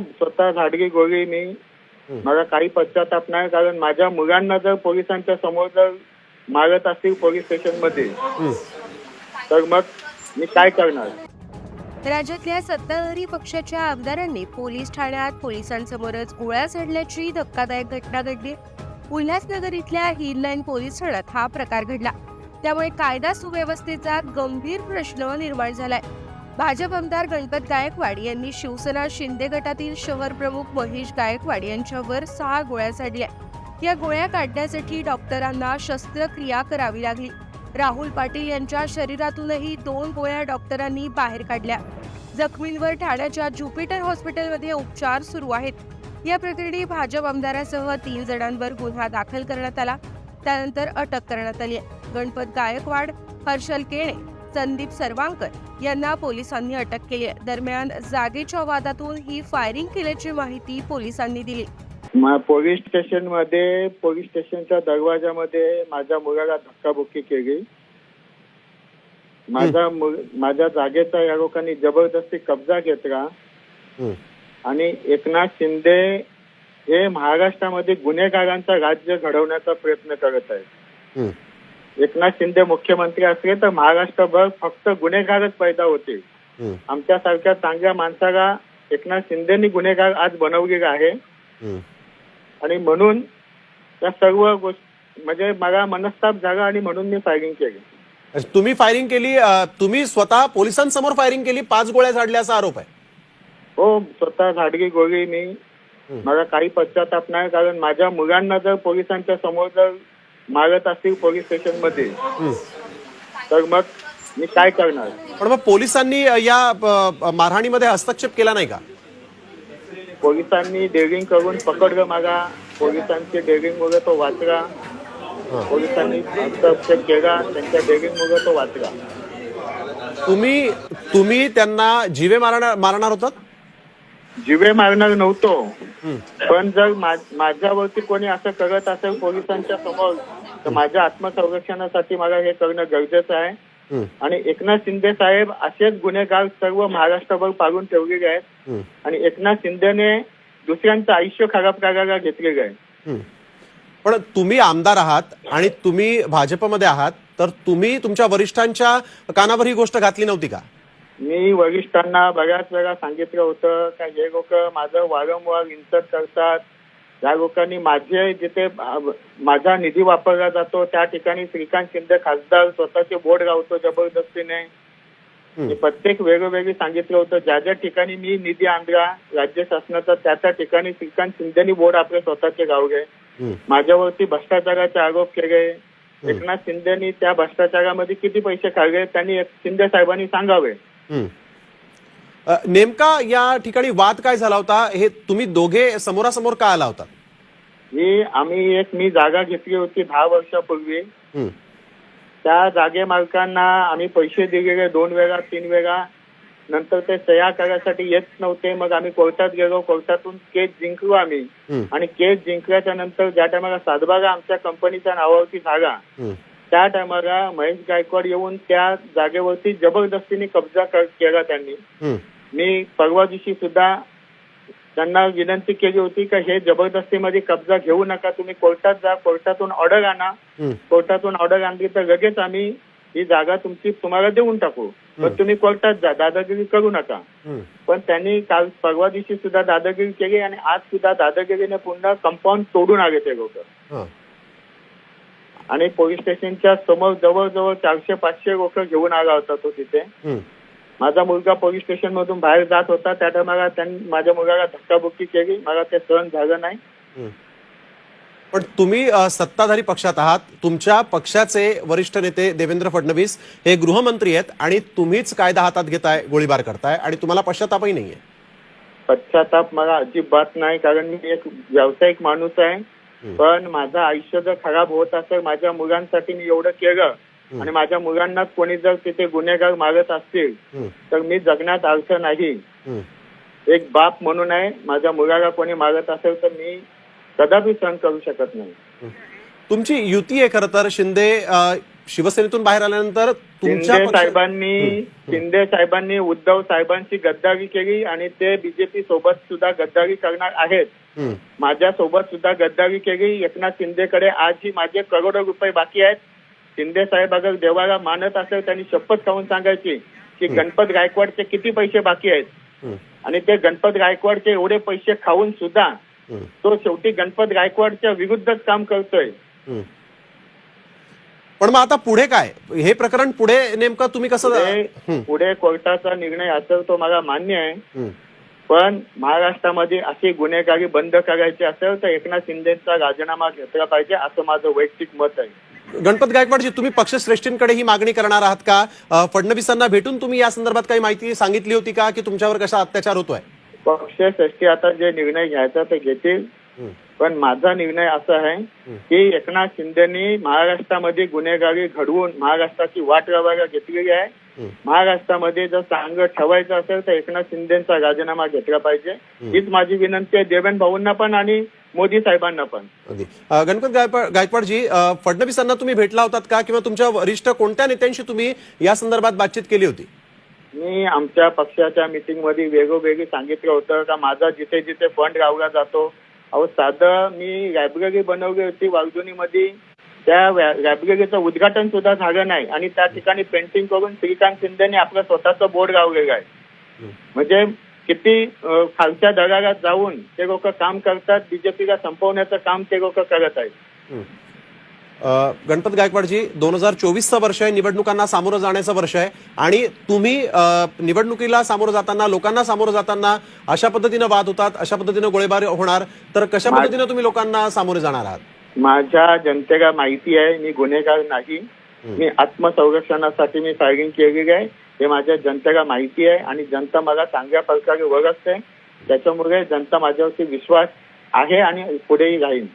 स्वतः झाडगी गोळी मी. हं. मला काही पश्चाताप नाही कारण माझ्या मुलांना जर पोलिसांच्या समोर जर मारत असतील पोलीस स्टेशनमध्ये. तर मग मी काय करणार? राज्यातल्या सत्ताधारी पक्षाच्या आमदारांनी पोलीस ठाण्यात पोलिसांसमोरच गोळ्या चढल्याची धक्कादायक घटना घडली. उल्हासनगर इथल्या हिरलाईन पोलीस ठाण्यात हा प्रकार घडला. त्यामुळे कायदा सुव्यवस्थेचा गंभीर प्रश्न निर्माण झालाय. भाजप आमदार गणपत गायकवाड यांनी शिवसेना शिंदे गटातील शहर प्रमुख महेश गायकवाड यांच्यावर सहा गोळ्या झाडल्या या गोळ्या काढण्यासाठी डॉक्टरांना शस्त्रक्रिया करावी लागली. राहुल पाटील यांच्या शरीरातूनही दोन गोळ्या डॉक्टरांनी बाहेर काढल्या. जखमींवर ठाण्याच्या ज्युपिटर हॉस्पिटलमध्ये उपचार सुरू आहेत. या प्रकरणी भाजप आमदारासह तीन जणांवर गुन्हा दाखल करण्यात आला. त्यानंतर अटक करण्यात आली आहे. गणपत गायकवाड हर्षल केणे संदीप सर्वांकर यांना पोलिसांनी अटक केली दरम्यान जागेच्या वादातून ही फायरिंग केल्याची माहिती पोलिसांनी दिली. म- पोलीस स्टेशनमध्ये पोलीस स्टेशनच्या दरवाजामध्ये माझ्या मुलाला धक्काबुक्की केली. माझा माझ्या जागेचा या लोकांनी जबरदस्ती कब्जा घेतला. हं. आणि एकनाथ शिंदे हे महाराष्ट्रामध्ये गुन्हेगारांचा राज्य घडवण्याचा प्रयत्न करत आहेत. हं. एकनाथ शिंदे मुख्यमंत्री असले तर महाराष्ट्रभर फक्त गुन्हेगारच पैदा होतील हं. आमच्यासारख्या चांगल्या माणसाला एकनाथ शिंदेनी गुन्हेगार आज बनवलेला आहे. आणि म्हणून त्या सर्व गोष्टी म्हणजे मला मनस्ताप झाला आणि म्हणून मी फायरिंग केली तुम्ही फायरिंग केली तुम्ही स्वतः पोलिसांसमोर फायरिंग केली पाच गोळ्या झाडल्याचा आरोप आहे हो स्वतः झाडगी गोळी मी. मला काही पश्चाताप नाही कारण माझ्या मुलांना जर पोलिसांच्या समोर जर मारत असतील पोलीस स्टेशनमध्ये. तर मग मी काय करणार? पण मग पोलिसांनी या मारहाणीमध्ये हस्तक्षेप केला नाही का? पोलिसांनी डेअरिंग करून पकडलं मला पोलिसांची डेअरिंग मुळे तो वाचला. पोलिसांनी हस्तक्षेप केला. त्यांच्या डेअरिंग मुळे तो वाचला. तुम्ही तुम्ही त्यांना जिवे मारणार मारणार होतात? जिवे मारणार नव्हतो. पण जर माझ्यावरती कोणी असं करत असेल पोलिसांच्या समोर तर माझ्या आत्मसंरक्षणासाठी मला हे करणं गरजेचं आहे. आणि एकनाथ शिंदे साहेब असेच गुन्हेगार सर्व महाराष्ट्रभर पाडून ठेवलेले आहेत. आणि एकनाथ शिंदेने दुसऱ्यांचं आयुष्य खराब करायला घेतलेलं आहे. पण तुम्ही आमदार आहात आणि तुम्ही भाजपमध्ये आहात तर तुम्ही तुमच्या वरिष्ठांच्या कानावर ही गोष्ट घातली नव्हती का मी वरिष्ठांना बऱ्याच वेळा सांगितलं होतं का हे लोक माझं वारंवार इन्सर्ट करतात. या लोकांनी माझे जिथे माझा निधी वापरला जातो त्या ठिकाणी श्रीकांत शिंदे खासदार स्वतःचे बोर्ड लावतो जबरदस्तीने. प्रत्येक वेगवेगळी सांगितलं होतं ज्या ज्या ठिकाणी मी निधी आणला राज्य शासनाचा त्या त्या ठिकाणी श्रीकांत शिंदेनी बोर्ड आपले स्वतःचे गावले. माझ्यावरती भ्रष्टाचाराचे आरोप केले. एकनाथ शिंदेनी त्या भ्रष्टाचारामध्ये किती पैसे खाल्ले त्यांनी शिंदे साहेबांनी सांगावे. नेमका या ठिकाणी वाद काय झाला होता? हे तुम्ही दोघे समोरासमोर का आला होता? ही आम्ही एक मी जागा घेतली होती दहा वर्षापूर्वी. त्या जागे मालकांना आम्ही पैसे दिलेले दोन वेळा तीन वेळा. नंतर ते सह्या करायसाठी येत नव्हते. मग आम्ही कोर्टात गेलो. कोर्टातून केस जिंकलो आम्ही. आणि केस जिंकल्याच्या नंतर ज्या टायमाला सातबागा आमच्या कंपनीच्या नावावरती हं. त्या टायमाला महेश गायकवाड येऊन त्या जागेवरती जबरदस्तीने कब्जा केला त्यांनी. मी परवा दिवशी सुद्धा त्यांना विनंती केली होती की हे जबरदस्तीमध्ये कब्जा घेऊ नका तुम्ही कोर्टात जा कोर्टातून ऑर्डर आणा. कोर्टातून ऑर्डर आणली तर लगेच आम्ही ही जागा तुमची तुम्हाला देऊन टाकू पण तुम्ही कोर्टात जा दादागिरी करू नका. पण त्यांनी काल परवा दिवशी सुद्धा दादागिरी केली आणि आज सुद्धा दादागिरीने पुन्हा कंपाऊंड तोडून आले ते लोक. आणि पोलीस स्टेशनच्या समोर जवळजवळ चारशे पाचशे लोक घेऊन आला होता तो तिथे. माझा मुलगा पोलीस स्टेशन मधून बाहेर जात होता. त्या टायमाला त्यांनी माझ्या मुलाला धक्काबुक्की केली. मला ते सहन झालं नाही. पण तुम्ही सत्ताधारी पक्षात आहात. तुमच्या पक्षाचे वरिष्ठ नेते देवेंद्र फडणवीस हे गृहमंत्री आहेत आणि तुम्हीच कायदा हातात घेताय गोळीबार करताय आणि तुम्हाला पश्चातापही नाहीये. पश्चाताप मला अजिबात नाही कारण मी एक व्यावसायिक माणूस आहे. पण माझं आयुष्य जर खराब होत असेल माझ्या मुलांसाठी मी एवढं केलं आणि माझ्या मुलांना कोणी जर तिथे गुन्हेगार मारत असतील. तर मी जगण्यात अर्थ नाही. एक बाप म्हणून आहे माझ्या मुलाला कोणी मारत असेल तर मी कदापि सहन करू शकत नाही. तुमची युती आहे खरं तर शिंदे शिवसेनेतून बाहेर आल्यानंतर तुमच्या शिंदे साहेबांनी शिंदे साहेबांनी उद्धव साहेबांची गद्दारी केली आणि ते बीजेपी सोबत सुद्धा गद्दारी करणार आहेत. माझ्या सोबत सुद्धा गद्दारी केली. एकनाथ शिंदेकडे आजही माझे करोडो रुपये बाकी आहेत. शिंदे साहेब अगर देवाला मानत असेल त्यांनी शपथ खाऊन सांगायची की गणपत गायकवाडचे किती पैसे बाकी आहेत. आणि ते गणपत गायकवाडचे एवढे पैसे खाऊन सुद्धा तो शेवटी गणपत गायकवाडच्या विरुद्धच काम करतोय. पण मग आता पुढे काय? हे प्रकरण पुढे नेमकं तुम्ही कसं पुढे कोर्टाचा निर्णय असेल तो मला मान्य आहे. पण महाराष्ट्रामध्ये अशी गुन्हेगारी बंद करायची असेल तर एकनाथ शिंदेचा राजीनामा घेतला पाहिजे असं माझं वैयक्तिक मत आहे. गणपत गायकवाडजी तुम्ही पक्षश्रेष्ठींकडे ही मागणी करणार आहात का? फडणवीसांना भेटून तुम्ही या संदर्भात काही माहिती सांगितली होती का? की तुमच्यावर कसा अत्याचार होतोय? पक्षश्रेष्ठी आता जे निर्णय घ्यायचा ते घेतील. पण माझा निर्णय असा आहे की एकनाथ शिंदेनी महाराष्ट्रामध्ये गुन्हेगारी घडवून महाराष्ट्राची वाट लावायला घेतलेली आहे. महाराष्ट्रामध्ये जर चांगलं ठेवायचं असेल तर एकनाथ शिंदेचा राजीनामा घेतला पाहिजे. हीच माझी विनंती आहे देवेंद्र भाऊंना पण आणि मोदी साहेबांना पण. गणपत गायकवाड गायकवाडजी फडणवीसांना तुम्ही भेटला होतात का? किंवा तुमच्या वरिष्ठ कोणत्या नेत्यांशी तुम्ही या संदर्भात बातचीत केली होती? मी आमच्या पक्षाच्या मिटिंगमध्ये वेगोवेगळी सांगितलं होतं का माझा जिथे जिथे फंड रावला जातो अहो साधं मी लायब्ररी बनवली होती वालजुनीमध्ये त्या लायब्ररीचं उद्घाटन सुद्धा झालं नाही. आणि त्या ठिकाणी पेंटिंग करून श्रीकांत शिंदेने आपलं स्वतःचं बोर्ड लावलेलं आहे. म्हणजे किती खालच्या दरारात जाऊन ते लोक काम करतात बीजेपीला संपवण्याचं काम ते लोक करत आहेत. गणपत गायकवाडजी दोन हजार चोवीसचं वर्ष आहे. निवडणुकांना सामोरं जाण्याचं वर्ष आहे. आणि तुम्ही निवडणुकीला सामोरं जाताना लोकांना सामोरं जाताना अशा पद्धतीनं वाद होतात अशा पद्धतीनं गोळीबार होणार. तर कशा पद्धतीनं तुम्ही लोकांना सामोरे जाणार आहात? माझ्या जनतेला माहिती आहे मी गुन्हेगार नाही. मी आत्मसंरक्षणासाठी मी फायरिंग केलेली आहे. हे माझ्या जनतेला माहिती आहे आणि जनता मला चांगल्या प्रकारे ओळखते. त्याच्यामुळे जनता माझ्यावरती विश्वास आहे आणि पुढेही राहील.